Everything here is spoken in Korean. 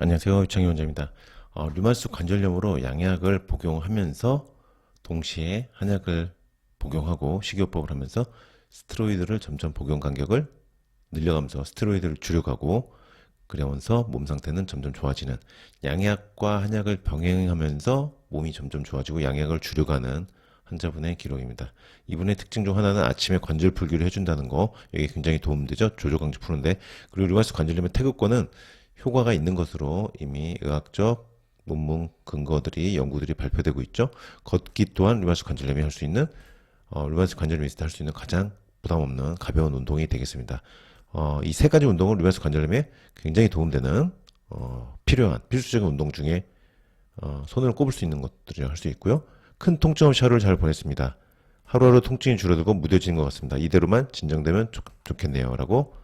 안녕하세요. 유창희 원장입니다. 어, 류마티스 관절염으로 양약을 복용하면서 동시에 한약을 복용하고 식이요법을 하면서 스테로이드를 점점 복용 간격을 늘려가면서 스테로이드를 줄여가고 그러면서 몸 상태는 점점 좋아지는 양약과 한약을 병행하면서 몸이 점점 좋아지고 양약을 줄여가는 환자분의 기록입니다. 이분의 특징 중 하나는 아침에 관절 풀기를 해준다는 거 이게 굉장히 도움되죠. 조조 강지 푸는데 그리고 류마티스 관절염의 태극권은 효과가 있는 것으로 이미 의학적 논문 근거들이 연구들이 발표되고 있죠. 걷기 또한 류마티스 관절염이 할 수 있는 어, 류마티스 관절염이 있을 때 할 수 있는 가장 부담 없는 가벼운 운동이 되겠습니다. 어, 이 세 가지 운동은 류마티스 관절염에 굉장히 도움되는 어, 필요한 필수적인 운동 중에 어, 손을 꼽을 수 있는 것들을 할 수 있고요. 큰 통증 없이 하루를 잘 보냈습니다. 하루하루 통증이 줄어들고 무뎌지는 것 같습니다. 이대로만 진정되면 좋, 좋겠네요. 라고